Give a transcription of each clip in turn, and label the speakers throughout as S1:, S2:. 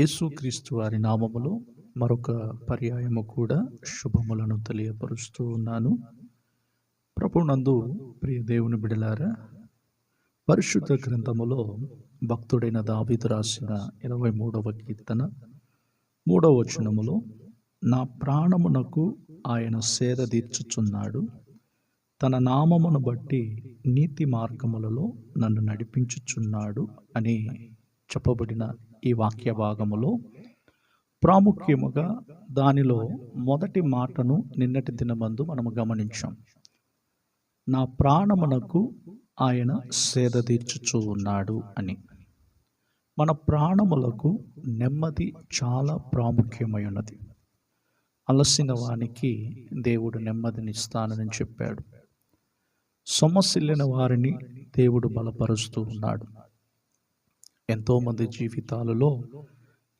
S1: యేసుక్రీస్తు వారి నామములో మరొక పర్యాయము కూడా శుభములను తెలియపరుస్తూ ఉన్నాను. ప్రభునందు ప్రియ దేవుని బిడలారా పరిశుద్ధ గ్రంథములో భక్తుడైన దావిదు రాసిన ఇరవై మూడవ కీర్తన మూడవ వచనములో నా ప్రాణమునకు ఆయన సేద తీర్చుచున్నాడు. తన నామమును బట్టి నీతి మార్గములలో నన్ను నడిపించుచున్నాడు అని చెప్పబడిన ఈ వాక్య భాగములో ప్రాముఖ్యముగా దానిలో మొదటి మాటను నిన్నటి దినమందు మనము గమనించాం. నా ప్రాణమునకు ఆయన సేద తీర్చుచూ ఉన్నాడు అని. మన ప్రాణములకు నెమ్మది చాలా ప్రాముఖ్యమై ఉన్నది అలసిన వానికి దేవుడు నెమ్మదినిస్తానని చెప్పాడు. సొమ్మసిల్లిన వారిని దేవుడు బలపరుస్తూ ఉన్నాడు. ఎంతోమంది జీవితాలలో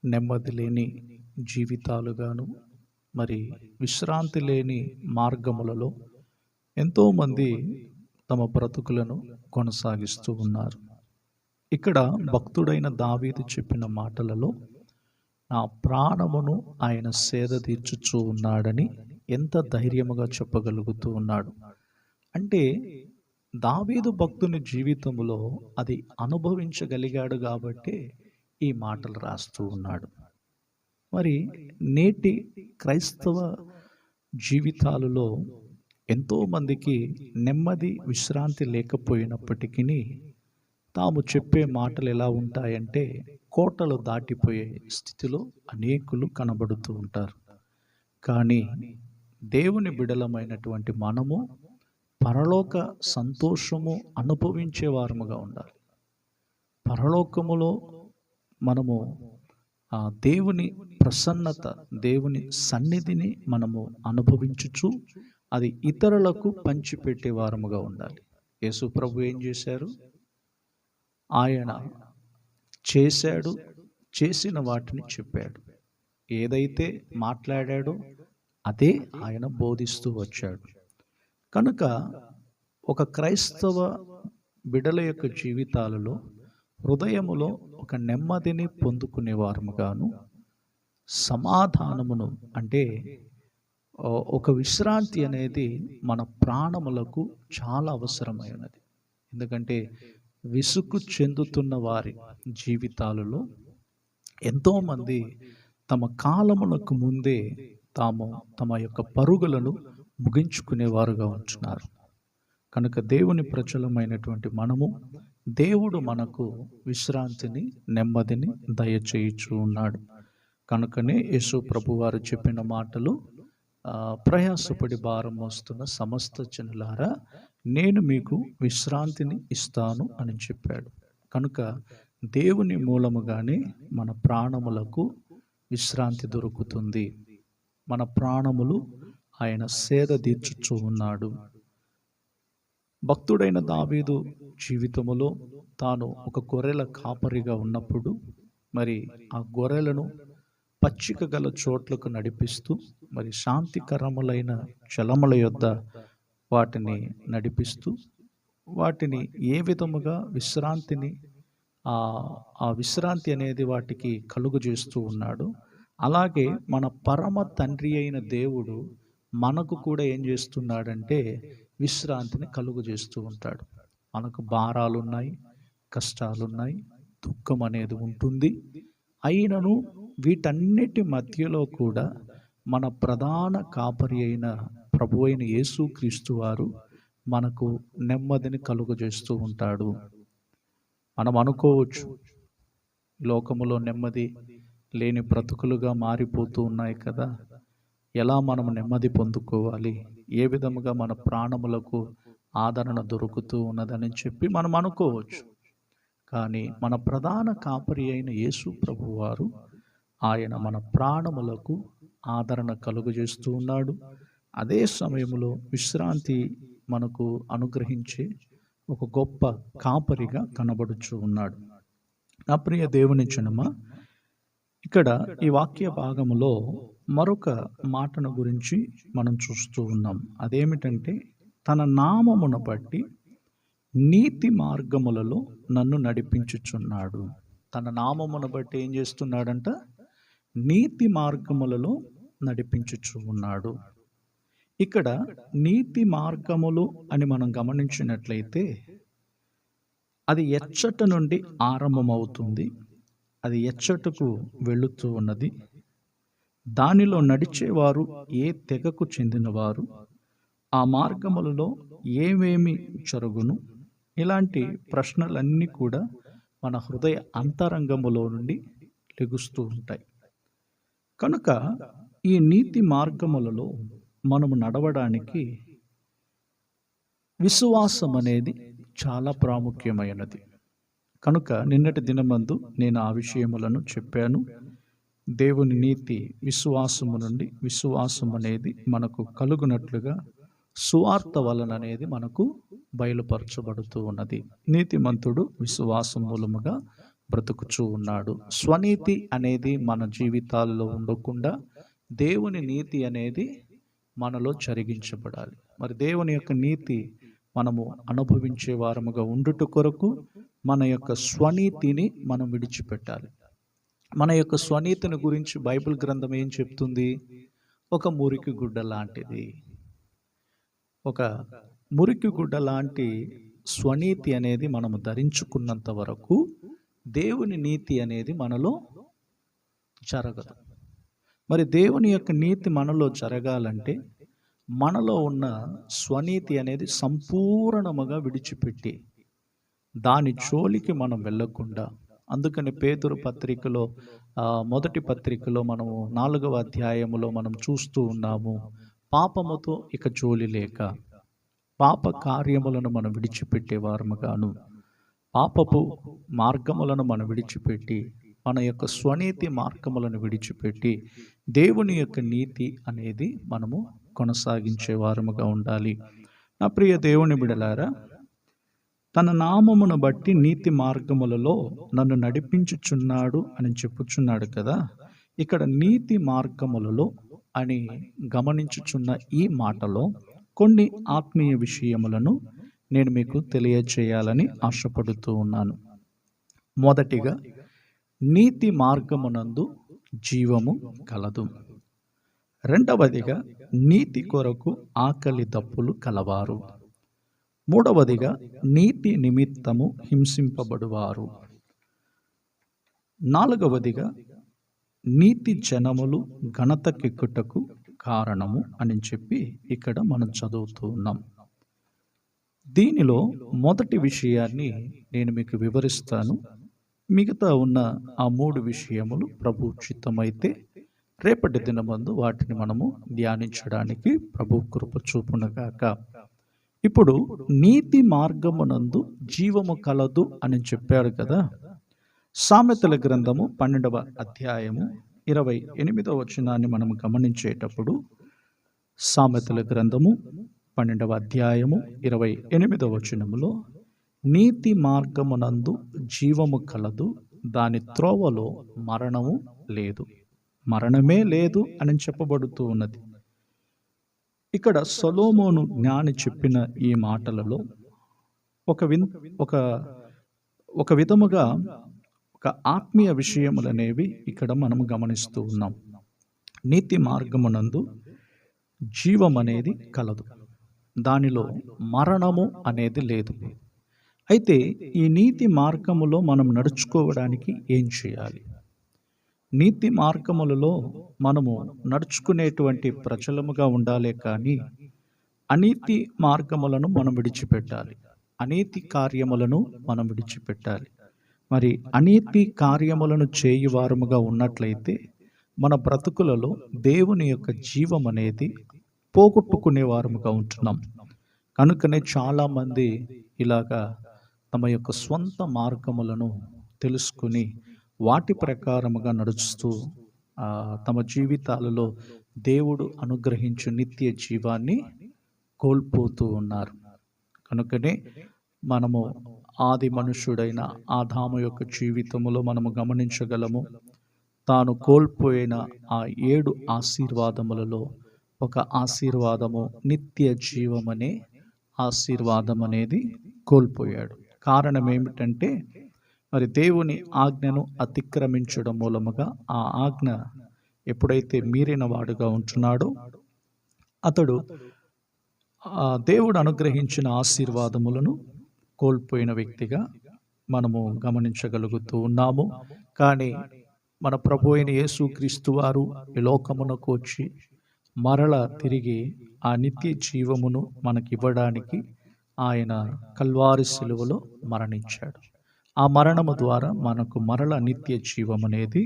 S1: నెమ్మది లేని జీవితాలుగాను మరి విశ్రాంతి లేని మార్గములలో ఎంతోమంది తమ బ్రతుకులను కొనసాగిస్తూ ఉన్నారు. ఇక్కడ భక్తుడైన దావీది చెప్పిన మాటలలో నా ప్రాణమును ఆయన సేద తీర్చుచూ ఉన్నాడని ఎంత ధైర్యముగా చెప్పగలుగుతూ ఉన్నాడు. అంటే దావీదు భక్తుని జీవితంలో అది అనుభవించగలిగాడు కాబట్టి ఈ మాటలు రాస్తూ ఉన్నాడు. మరి నేటి క్రైస్తవ జీవితాలలో ఎంతోమందికి నెమ్మది విశ్రాంతి లేకపోయినప్పటికీ తాము చెప్పే మాటలు ఎలా ఉంటాయంటే కోటలు దాటిపోయే స్థితిలో అనేకులు కనబడుతూ ఉంటారు. కానీ దేవుని బిడలమైనటువంటి మనము పరలోక సంతోషము అనుభవించే వారముగా ఉండాలి. పరలోకములో మనము ఆ దేవుని ప్రసన్నత దేవుని సన్నిధిని మనము అనుభవించుచు అది ఇతరులకు పంచిపెట్టే వారముగా ఉండాలి. యేసు ప్రభు ఏం చేశారు? ఆయన చేశాడు చేసిన వాటిని చెప్పాడు. ఏదైతే మాట్లాడాడో అదే ఆయన బోధిస్తూ వచ్చాడు. కనుక ఒక క్రైస్తవ బిడల యొక్క జీవితాలలో హృదయములో ఒక నెమ్మదిని పొందుకునే వారముగాను సమాధానమును అంటే ఒక విశ్రాంతి అనేది మన ప్రాణములకు చాలా అవసరమైనది. ఎందుకంటే విసుగు చెందుతున్న వారి జీవితాలలో ఎంతోమంది తమ కాలములకు ముందే తాము తమ యొక్క పరుగులను ముగించుకునేవారుగా ఉంటున్నారు. కనుక దేవుని ప్రచలమైనటువంటి మనము దేవుడు మనకు విశ్రాంతిని నెమ్మదిని దయచేయుచు ఉన్నాడు. కనుకనే యేసు ప్రభు వారు చెప్పిన మాటలు ప్రయాసపడి భారం మోస్తున్న సమస్త జనులారా నేను మీకు విశ్రాంతిని ఇస్తాను అని చెప్పాడు. కనుక దేవుని మూలముగానే మన ప్రాణములకు విశ్రాంతి దొరుకుతుంది. మన ప్రాణములు ఆయన సేద తీర్చుచూ ఉన్నాడు. భక్తుడైన దావీదు జీవితములో తాను ఒక గొర్రెల కాపరిగా ఉన్నప్పుడు మరి ఆ గొర్రెలను పచ్చిక గల చోట్లకు నడిపిస్తూ మరి శాంతికరములైన చలముల యొద్ద వాటిని నడిపిస్తూ వాటిని ఏ విధముగా విశ్రాంతిని ఆ విశ్రాంతి అనేది వాటికి కలుగు చేస్తూ ఉన్నాడు. అలాగే మన పరమ తండ్రి అయిన దేవుడు మనకు కూడా ఏం చేస్తున్నాడంటే విశ్రాంతిని కలుగు చేస్తూ ఉంటాడు. మనకు భారాలు ఉన్నాయి కష్టాలు ఉన్నాయి దుఃఖం అనేది ఉంటుంది. అయినను వీటన్నిటి మధ్యలో కూడా మన ప్రధాన కాపరి అయిన ప్రభు అయిన యేసుక్రీస్తు వారు మనకు నెమ్మదిని కలుగజేస్తూ ఉంటాడు. మనం అనుకోవచ్చు లోకములో నెమ్మది లేని బ్రతుకులుగా మారిపోతూ ఉన్నాయి కదా. ఎలా మనం నెమ్మది పొందుకోవాలి? ఏ విధముగా మన ప్రాణములకు ఆదరణ దొరుకుతూ ఉన్నదని చెప్పి మనం అనుకోవచ్చు. కానీ మన ప్రధాన కాపరి అయిన యేసు ప్రభువారు ఆయన మన ప్రాణములకు ఆదరణ కలుగజేస్తూ ఉన్నాడు. అదే సమయంలో విశ్రాంతి మనకు అనుగ్రహించే ఒక గొప్ప కాపరిగా కనబడుచు ఉన్నాడు. నా ప్రియ దేవుని జనమ ఇక్కడ ఈ వాక్య భాగములో మరొక మాటను గురించి మనం చూస్తూ ఉన్నాం. అదేమిటంటే తన నామమును బట్టి నీతి మార్గములలో నన్ను నడిపించుచున్నాడు. తన నామమును బట్టి ఏం చేస్తున్నాడంట? నీతి మార్గములలో నడిపించుచు ఉన్నాడు. ఇక్కడ నీతి మార్గములు అని మనం గమనించినట్లయితే అది ఎచ్చట నుండి ఆరంభమవుతుంది. అది ఎచ్చటకు వెళుతూ ఉన్నది. దానిలో నడిచేవారు ఏ తెగకు చెందినవారు? ఆ మార్గములలో ఏమేమి జరుగును? ఇలాంటి ప్రశ్నలన్నీ కూడా మన హృదయ అంతరంగములో నుండి లెగుస్తూ ఉంటాయి. కనుక ఈ నీతి మార్గములలో మనము నడవడానికి విశ్వాసం అనేది చాలా ప్రాముఖ్యమైనది. కనుక నిన్నటి దినమందు నేను ఆ విషయములను చెప్పాను. దేవుని నీతి విశ్వాసము నుండి విశ్వాసం అనేది మనకు కలుగునట్లుగా సువార్త వలన అనేది మనకు బయలుపరచబడుతూ ఉన్నది. నీతిమంతుడు విశ్వాసం మూలముగా బ్రతుకుచూ ఉన్నాడు. స్వనీతి అనేది మన జీవితాల్లో ఉండకుండా దేవుని నీతి అనేది మనలో చరిగించబడాలి మరి దేవుని యొక్క నీతి మనము అనుభవించే వారముగా ఉండుట కొరకు మన యొక్క స్వనీతిని మనం విడిచిపెట్టాలి. మన యొక్క స్వనీతిని గురించి బైబిల్ గ్రంథం ఏం చెప్తుంది? ఒక మురికి గుడ్డ లాంటిది. ఒక మురికి గుడ్డ లాంటి స్వనీతి అనేది మనము ధరించుకున్నంత వరకు దేవుని నీతి అనేది మనలో జరగదు. మరి దేవుని యొక్క నీతి మనలో జరగాలంటే మనలో ఉన్న స్వనీతి అనేది సంపూర్ణముగా విడిచిపెట్టి దాని జోలికి మనం వెళ్ళకుండా అందుకని పేతురు పత్రికలో మొదటి పత్రికలో మనము నాలుగవ అధ్యాయములో మనం చూస్తూ ఉన్నాము పాపముతో ఇక జోలి లేక పాప కార్యములను మనం విడిచిపెట్టేవారముగాను పాపపు మార్గములను మనం విడిచిపెట్టి మన యొక్క స్వనీతి మార్గములను విడిచిపెట్టి దేవుని యొక్క నీతి అనేది మనము కొనసాగించే వారముగా ఉండాలి. నా ప్రియ దేవుని బిడలారా తన నామమును బట్టి నీతి మార్గములలో నన్ను నడిపించుచున్నాడు అని చెప్పుచున్నాడు కదా. ఇక్కడ నీతి మార్గములలో అని గమనించుచున్న ఈ మాటలో కొన్ని ఆత్మీయ విషయములను నేను మీకు తెలియచేయాలని ఆశపడుతూ ఉన్నాను. మొదటిగా నీతి మార్గమునందు జీవము కలదు. రెండవదిగా నీతి కొరకు ఆకలి దప్పులు కలవారు. మూడవదిగా నీతి నిమిత్తము హింసింపబడువారు. నాలుగవదిగా నీతి జనములు ఘనతకెక్కుటకు కారణము అని చెప్పి ఇక్కడ మనం చదువుతూ ఉన్నాం దీనిలో మొదటి విషయాన్ని నేను మీకు వివరిస్తాను. మిగతా ఉన్న ఆ మూడు విషయములు ప్రభుచితమైతే రేపటి దినమందు వాటిని మనము ధ్యానించడానికి ప్రభు కృప చూపునగాక ఇప్పుడు నీతి మార్గమునందు జీవము కలదు అని చెప్పాడు కదా. సామెతల గ్రంథము పన్నెండవ అధ్యాయము ఇరవై ఎనిమిదవ వచనాన్ని మనం గమనించేటప్పుడు సామెతల గ్రంథము పన్నెండవ అధ్యాయము ఇరవై ఎనిమిదవ వచనములో నీతి మార్గమునందు జీవము కలదు దాని త్రోవలో మరణము లేదు. మరణమే లేదు అని చెప్పబడుతూ ఉన్నది. ఇక్కడ సొలోమోను జ్ఞాని చెప్పిన ఈ మాటలలో ఒక విన్ ఒక ఒక విధముగా ఒక ఆత్మీయ విషయములనేవి ఇక్కడ మనం గమనిస్తూ ఉన్నాం. నీతి మార్గమునందు జీవం అనేది కలదు. దానిలో మరణము అనేది లేదు. అయితే ఈ నీతి మార్గములో మనం నడుచుకోవడానికి ఏం చేయాలి? నీతి మార్గములలో మనము నడుచుకునేటువంటి ప్రజలముగా ఉండాలే కానీ అనీతి మార్గములను మనం విడిచిపెట్టాలి. అనీతి కార్యములను మనం విడిచిపెట్టాలి. మరి అనీతి కార్యములను చేయువారముగా ఉన్నట్లయితే మన బ్రతుకులలో దేవుని యొక్క జీవం అనేది పోగొట్టుకునే వారముగా ఉంటున్నాం. కనుకనే చాలామంది ఇలాగా తమ యొక్క స్వంత మార్గములను తెలుసుకుని వాటి ప్రకారముగా నడుస్తూ తమ జీవితాలలో దేవుడు అనుగ్రహించు నిత్య జీవాన్ని కోల్పోతూ ఉన్నారు. కనుకనే మనము ఆది మనుషుడైన ఆదాము యొక్క జీవితములో మనము గమనించగలము. తాను కోల్పోయిన ఆ ఏడు ఆశీర్వాదములలో ఒక ఆశీర్వాదము నిత్య జీవమనే ఆశీర్వాదం అనేది కోల్పోయాడు. కారణం ఏమిటంటే మరి దేవుని ఆజ్ఞను అతిక్రమించడం మూలముగా ఆ ఆజ్ఞ ఎప్పుడైతే మీరిన వాడుగా ఉంటున్నాడో అతడు ఆ దేవుడు అనుగ్రహించిన ఆశీర్వాదములను కోల్పోయిన వ్యక్తిగా మనము గమనించగలుగుతూ ఉన్నాము. కానీ మన ప్రభు అయిన యేసుక్రీస్తు వారు ఈ లోకమునకు వచ్చి మరల తిరిగి ఆ నిత్య జీవమును మనకివ్వడానికి ఆయన కల్వారి శిలువలో మరణించాడు. ఆ మరణము ద్వారా మనకు మరల నిత్య జీవం అనేది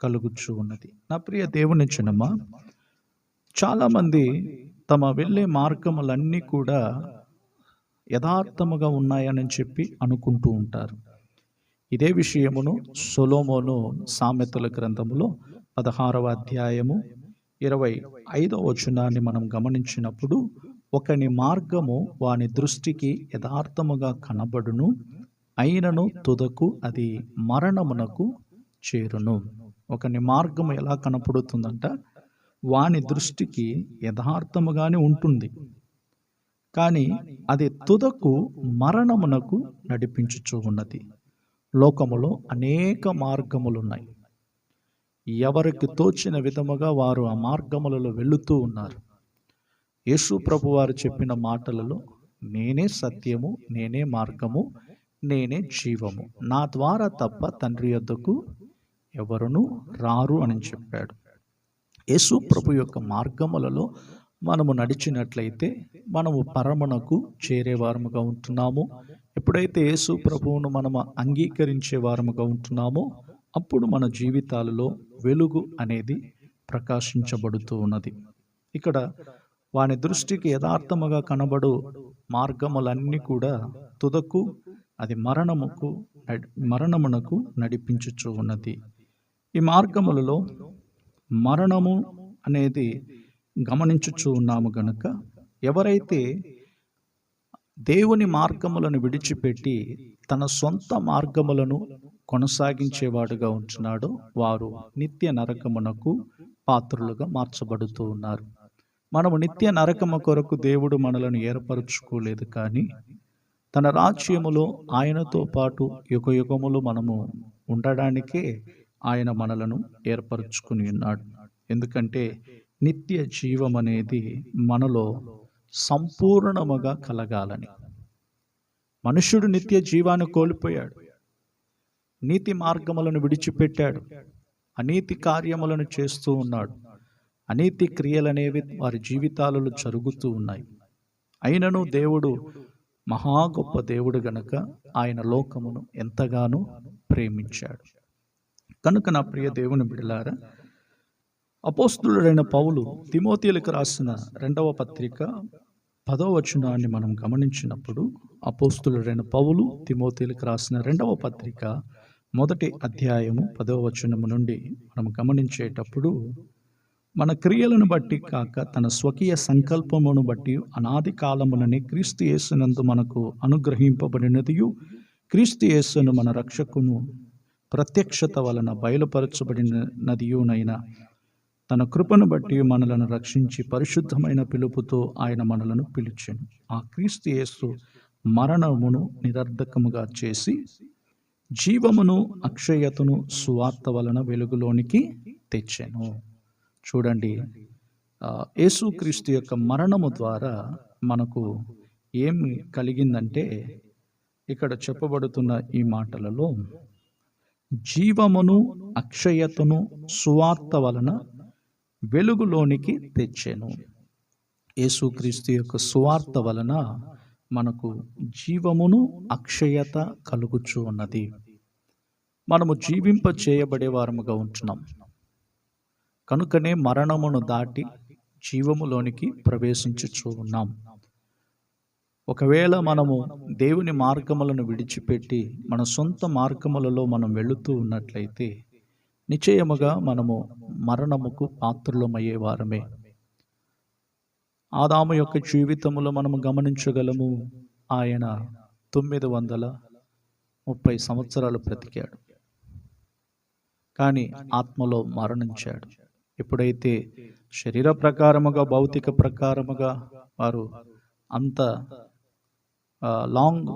S1: కలుగుచూ ఉన్నది. నా ప్రియ దేవుని చిన్నమ్మ చాలామంది తమ వెళ్ళే మార్గములన్నీ కూడా యథార్థముగా ఉన్నాయని చెప్పి అనుకుంటూ ఉంటారు. ఇదే విషయమును సొలోమోను సామెతల గ్రంథములో పదహారవ అధ్యాయము ఇరవై ఐదవ వచనాన్ని మనం గమనించినప్పుడు ఒకని మార్గము వాని దృష్టికి యథార్థముగా కనబడును అయినను తుదకు అది మరణమునకు చేరును. ఒకని మార్గము ఎలా కనపడుతుందంట? వాని దృష్టికి యథార్థముగానే ఉంటుంది. కానీ అది తుదకు మరణమునకు నడిపించుచూ ఉన్నది. లోకములో అనేక మార్గములున్నాయి. ఎవరికి తోచిన విధముగా వారు ఆ మార్గములలో వెళుతూ ఉన్నారు. యేసు ప్రభు వారు చెప్పిన మాటలలో నేనే సత్యము నేనే మార్గము నేనే జీవము. నా ద్వారా తప్ప తండ్రి యొద్దకు ఎవరును రారు అని చెప్పాడు. యేసు ప్రభు యొక్క మార్గములలో మనము నడిచినట్లయితే మనము పరమునకు చేరేవారముగా ఉంటున్నాము. ఎప్పుడైతే యేసు ప్రభువును మనము అంగీకరించే వారముగా ఉంటున్నామో అప్పుడు మన జీవితాలలో వెలుగు అనేది ప్రకాశించబడుతూ ఉన్నది. ఇక్కడ వాని దృష్టికి యథార్థముగా కనబడు మార్గములన్నీ కూడా తుదకు అది మరణముకు మరణమునకు నడిపించుచు ఉన్నది. ఈ మార్గములలో మరణము అనేది గమనించుచు ఉన్నాము గనుక ఎవరైతే దేవుని మార్గములను విడిచిపెట్టి తన సొంత మార్గములను కొనసాగించేవాడుగా ఉంటున్నాడో వారు నిత్య నరకమునకు పాత్రులుగా మార్చబడుతూ ఉన్నారు. మనము నిత్య నరకము కొరకు దేవుడు మనలను ఏర్పరచుకోలేదు కానీ తన రాజ్యములో ఆయనతో పాటు యుగ యుగములు మనము ఉండడానికే ఆయన మనలను ఏర్పరచుకుని ఉన్నాడు. ఎందుకంటే నిత్య జీవం అనేది మనలో సంపూర్ణముగా కలగాలని. మనుష్యుడు నిత్య జీవాన్ని కోల్పోయాడు. నీతి మార్గములను విడిచిపెట్టాడు. అనీతి కార్యములను చేస్తూ ఉన్నాడు. అనీతి క్రియలనేవి వారి జీవితాలలో జరుగుతూ ఉన్నాయి. అయినను దేవుడు మహా గొప్ప దేవుడు గనుక ఆయన లోకమును ఎంతగానో ప్రేమించాడు. కనుక నా ప్రియ దేవుని బిడలారా అపోస్తులుడైన పౌలు తిమోతీలకు రాసిన రెండవ పత్రిక పదవ వచనాన్ని మనం గమనించినప్పుడు అపోస్తులుడైన పౌలు తిమోతీలకు రాసిన రెండవ పత్రిక మొదటి అధ్యాయము పదవ వచనము నుండి మనం గమనించేటప్పుడు మన క్రియలను బట్టి కాక తన స్వకీయ సంకల్పమును బట్టి అనాది కాలముననే క్రీస్తు యేసునందు మనకు అనుగ్రహింపబడినదియు. క్రీస్తు యేసును మన రక్షకును ప్రత్యక్షత వలన బయలుపరచబడినదియునైనా. తన కృపను బట్టి మనలను రక్షించి పరిశుద్ధమైన పిలుపుతో ఆయన మనలను పిలిచాను. ఆ క్రీస్తు యేసు మరణమును నిరర్ధకముగా చేసి జీవమును అక్షయతను సువార్త వలన వెలుగులోనికి తెచ్చాను. చూడండి. యేసుక్రీస్తు యొక్క మరణము ద్వారా మనకు ఏమి కలిగిందంటే ఇక్కడ చెప్పబడుతున్న ఈ మాటలలో జీవమును అక్షయతను సువార్త వలన వెలుగులోనికి తెచ్చాను. యేసుక్రీస్తు యొక్క సువార్త వలన మనకు జీవమును అక్షయత కలుగుచు ఉన్నది. మనము జీవింప చేయబడే వారముగా ఉంటున్నాం. కనుకనే మరణమును దాటి జీవములోనికి ప్రవేశించుచూ ఉన్నాం. ఒకవేళ మనము దేవుని మార్గములను విడిచిపెట్టి మన సొంత మార్గములలో మనం వెళుతూ ఉన్నట్లయితే నిశ్చయముగా మనము మరణముకు పాత్రులమయ్యే వారమే. ఆదాము యొక్క జీవితములో మనము గమనించగలము. ఆయన తొమ్మిది వందల ముప్పై సంవత్సరాలు బ్రతికాడు. కానీ ఆత్మలో మరణించాడు. ఎప్పుడైతే శరీర ప్రకారముగా భౌతిక ప్రకారముగా వారు అంత లాంగ్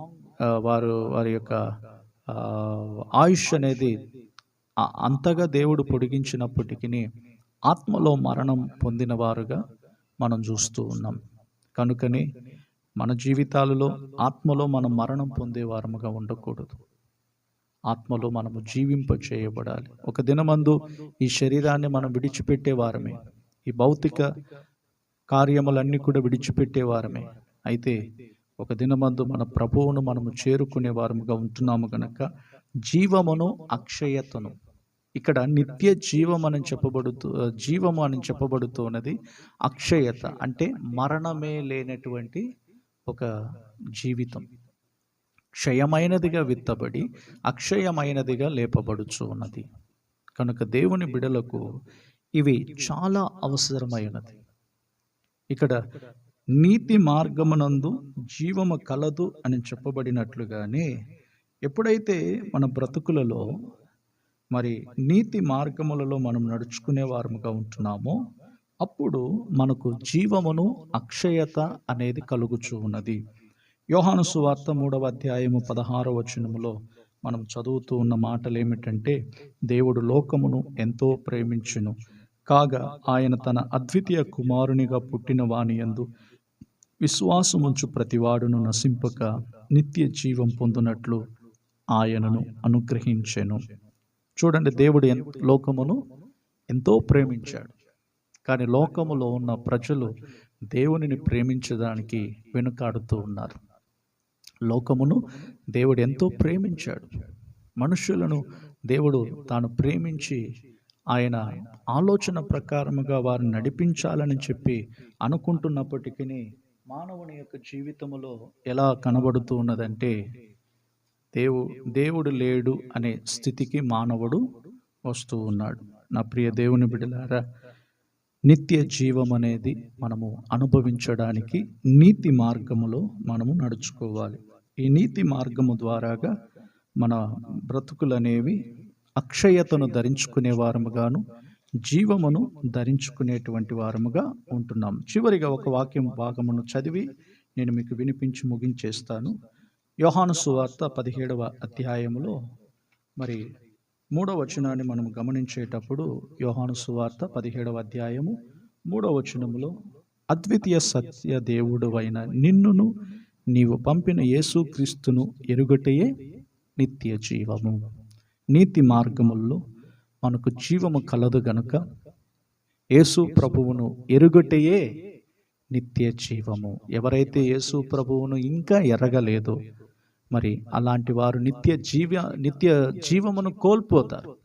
S1: వారు వారి యొక్క ఆయుష్ అనేది అంతగా దేవుడు పొడిగించినప్పటికీ ఆత్మలో మరణం పొందిన వారుగా మనం చూస్తూ ఉన్నాం. కనుకనే మన జీవితాలలో ఆత్మలో మనం మరణం పొందే వారముగా ఉండకూడదు. ఆత్మలో మనము జీవింప చేయబడాలి ఒక దినమందు ఈ శరీరాన్ని మనం విడిచిపెట్టే వారమే. ఈ భౌతిక కార్యములన్నీ కూడా విడిచిపెట్టే వారమే. అయితే ఒక దినమందు మన ప్రభువును మనము చేరుకునే వారముగా ఉంటున్నాము గనక జీవమును అక్షయతను. ఇక్కడ నిత్య జీవం అని చెప్పబడుతూ జీవము అని చెప్పబడుతున్నది అక్షయత అంటే మరణమే లేనటువంటి ఒక జీవితం. క్షయమైనదిగా విత్తబడి అక్షయమైనదిగా లేపబడుచు ఉన్నది కనుక దేవుని బిడలకు ఇవి చాలా అవసరమైనది. ఇక్కడ నీతి మార్గమునందు జీవము కలదు అని చెప్పబడినట్లుగానే ఎప్పుడైతే మన బ్రతుకులలో మరి నీతి మార్గములలో మనం నడుచుకునే వారముగా ఉంటున్నామో అప్పుడు మనకు జీవమును అక్షయత అనేది కలుగుచూ ఉన్నది యోహాను సువార్త మూడవ అధ్యాయము పదహారవ వచనములో మనం చదువుతూ ఉన్న మాటలు ఏమిటంటే దేవుడు లోకమును ఎంతో ప్రేమించును. కాగా ఆయన తన అద్వితీయ కుమారునిగా పుట్టిన వాని యందు విశ్వాసముంచు ప్రతివాడును నశింపక నిత్య జీవం పొందునట్లు ఆయనను అనుగ్రహించెను. చూడండి దేవుడు లోకమును ఎంతో ప్రేమించాడు. కానీ లోకములో ఉన్న ప్రజలు దేవునిని ప్రేమించడానికి వెనుకాడుతూ ఉన్నారు. లోకమును దేవుడు ఎంతో ప్రేమించాడు. మనుషులను దేవుడు తాను ప్రేమించి ఆయన ఆలోచన ప్రకారముగా వారిని నడిపించాలని చెప్పి అనుకుంటున్నప్పటికీ మానవుని యొక్క జీవితములో ఎలా కనబడుతూ ఉన్నదంటే దేవు దేవుడు లేడు అనే స్థితికి మానవుడు వస్తూ ఉన్నాడు. నా ప్రియ దేవుని బిడ్డలారా నిత్య జీవం అనేది మనము అనుభవించడానికి నీతి మార్గములో మనము నడుచుకోవాలి. ఈ నీతి మార్గము ద్వారాగా మన బ్రతుకులు అనేవి అక్షయతను ధరించుకునే వారముగాను జీవమును ధరించుకునేటువంటి వారముగా ఉంటున్నాం. చివరిగా ఒక వాక్యం భాగమును చదివి నేను మీకు వినిపించి ముగించేస్తాను. యోహాను సువార్త పదిహేడవ అధ్యాయములో మరి మూడవ వచనాన్ని మనం గమనించేటప్పుడు యోహాను సువార్త పదిహేడవ అధ్యాయము మూడవ వచనములో అద్వితీయ సత్య దేవుడు అయిన నిన్నును నీవు పంపిన యేసుక్రీస్తును ఎరుగటయే నిత్య జీవము. నీతి మార్గముల్లో మనకు జీవము కలదు గనుక యేసు ప్రభువును ఎరుగటయే నిత్య జీవము. ఎవరైతే యేసు ప్రభువును ఇంకా ఎరగలేదో మరి అలాంటి వారు నిత్య జీవ నిత్య జీవమును కోల్పోతారు.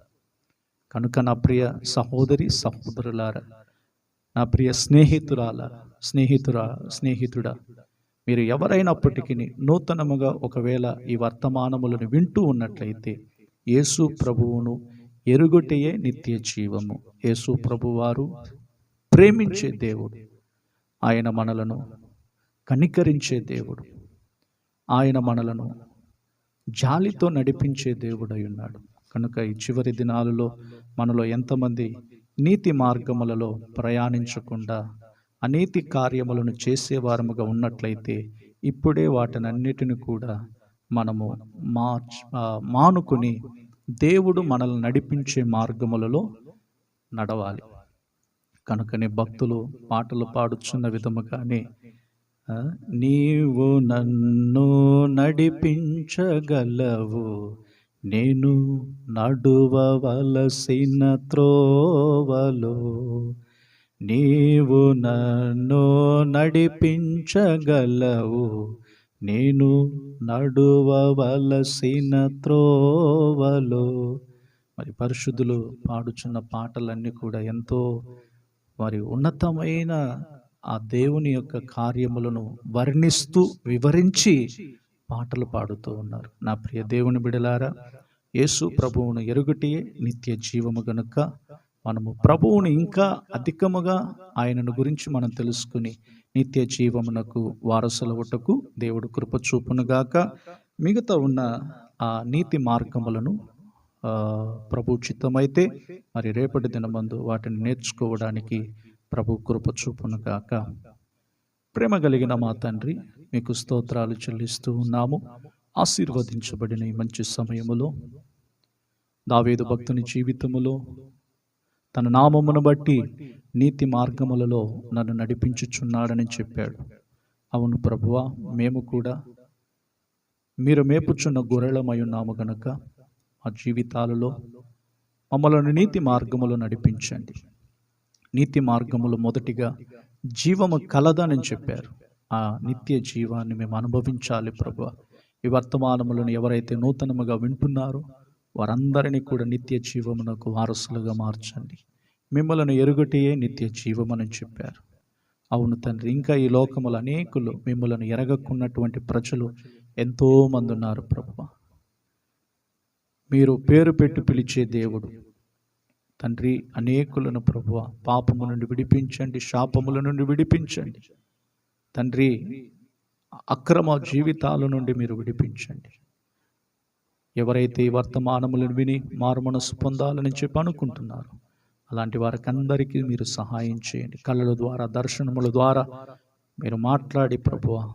S1: కనుక నా ప్రియ సహోదరి సహోదరులారా నా ప్రియ స్నేహితురాల స్నేహితురా స్నేహితుడా మీరు ఎవరైనప్పటికీ నూతనముగా ఒకవేళ ఈ వర్తమానములను వింటూ ఉన్నట్లయితే యేసు ప్రభువును ఎరుగుటయే నిత్య జీవము. యేసు ప్రభువారు ప్రేమించే దేవుడు. ఆయన మనలను కనికరించే దేవుడు. ఆయన మనలను జాలితో నడిపించే దేవుడై ఉన్నాడు. కనుక ఈ చివరి దినాలలో మనలో ఎంతమంది నీతి మార్గములలో ప్రయాణించకుండా అనీతి కార్యములను చేసేవారముగా ఉన్నట్లయితే ఇప్పుడే వాటినన్నిటిని కూడా మనము మార్చ్ మానుకుని దేవుడు మనల్ని నడిపించే మార్గములలో నడవాలి. కనుకనే భక్తులు పాటలు పాడుచున్న విధముగానే నీవు నన్ను నడిపించగలవు. నేను నడువవలసిన త్రోవలో. నీవు నన్ను నడిపించగలవు. నేను నడువవలసిన త్రోవలో. మరి పరిశుద్ధులు పాడుచున్న పాటలన్నీ కూడా ఎంతో మరి ఉన్నతమైన ఆ దేవుని యొక్క కార్యములను వర్ణిస్తూ వివరించి పాటలు పాడుతూ ఉన్నారు. నా ప్రియ దేవుని బిడలారా యేసు ప్రభువును ఎరుగుటియే నిత్య జీవము గనుక మనము ప్రభువుని ఇంకా అధికముగా ఆయనను గురించి మనం తెలుసుకుని నిత్య జీవమునకు వారసులవుటకు దేవుడు కృప చూపునుగాక మిగతా ఉన్న ఆ నీతి మార్గములను ప్రభు చిత్తమైతే మరి రేపటి దినమందు వాటిని నేర్చుకోవడానికి ప్రభు కృప చూపునుగాక ప్రేమ కలిగిన మా తండ్రి మీకు స్తోత్రాలు చెల్లిస్తూ ఉన్నాము. ఆశీర్వదించబడిన ఈ మంచి సమయములో దావేదు భక్తుని జీవితములో తన నామమును బట్టి నీతి మార్గములలో నన్ను నడిపించుచున్నాడని చెప్పాడు. అవును ప్రభువా మేము కూడా మీరు మేపుచున్న గొర్రెలమై ఉన్నాము గనక మా జీవితాలలో మమ్మల్ని నీతి మార్గములో నడిపించండి. నీతి మార్గములు మొదటిగా జీవము కలదని చెప్పారు. ఆ నిత్య జీవాన్ని మేము అనుభవించాలి ప్రభు. ఈ వర్తమానములను ఎవరైతే నూతనముగా వింటున్నారో వారందరినీ కూడా నిత్య జీవమునకు వారసులుగా మార్చండి. మిమ్మల్ని ఎరుగటియే నిత్య జీవమని చెప్పారు. అవును తండ్రి ఇంకా ఈ లోకములు అనేకులు మిమ్మల్ని ఎరగకున్నటువంటి ప్రజలు ఎంతోమంది ఉన్నారు ప్రభు. మీరు పేరు పెట్టి పిలిచే దేవుడు తండ్రి అనేకులను ప్రభు పాపము నుండి విడిపించండి శాపముల నుండి విడిపించండి. తండ్రి అక్రమ జీవితాల నుండి మీరు విడిపించండి. ఎవరైతే ఈ వర్తమానములను విని మారుమనసు పొందాలని చెప్పి అనుకుంటున్నారు అలాంటి వారికి అందరికీ మీరు సహాయం చేయండి. కళ్ళల ద్వారా దర్శనముల ద్వారా మీరు మాట్లాడి ప్రభువ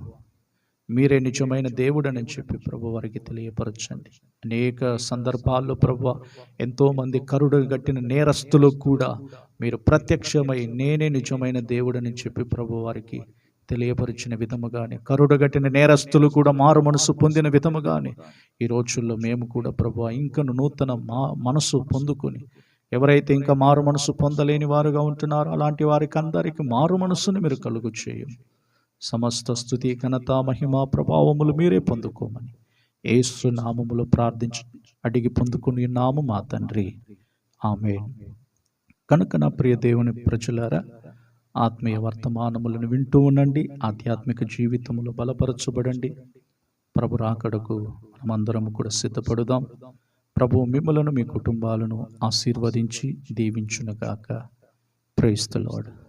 S1: మీరే నిజమైన దేవుడని చెప్పి ప్రభు వారికి తెలియపరచండి. అనేక సందర్భాల్లో ప్రభు ఎంతోమంది కరుడు గట్టిన నేరస్తులు కూడా మీరు ప్రత్యక్షమై నేనే నిజమైన దేవుడని చెప్పి ప్రభు వారికి తెలియపరిచిన విధముగానే కరుడగట్టిన నేరస్తులు కూడా మారు మనసు పొందిన విధముగానే ఈ రోజుల్లో మేము కూడా ప్రభు ఇంకను నూతన మా మనసు పొందుకొని ఎవరైతే ఇంకా మారు మనసు పొందలేని వారుగా ఉంటున్నారో అలాంటి వారికి అందరికీ మారు మనసును మీరు కలుగు చేయండి సమస్త స్థుతి ఘనత మహిమ ప్రభావములు మీరే పొందుకోమని. ఏసు నామములు ప్రార్థించి అడిగి పొందుకుని నాము మా తండ్రి. ఆమె కనుక నా ప్రియ దేవుని ప్రజలారా ఆత్మీయ వర్తమానములను వింటూ ఉండండి ఆధ్యాత్మిక జీవితములు బలపరచబడండి. ప్రభు రాకడకు మనమందరం కూడా సిద్ధపడుదాం. ప్రభు మిమ్మలను మీ కుటుంబాలను ఆశీర్వదించి దీవించునుగాక. ప్రైస్తలాడు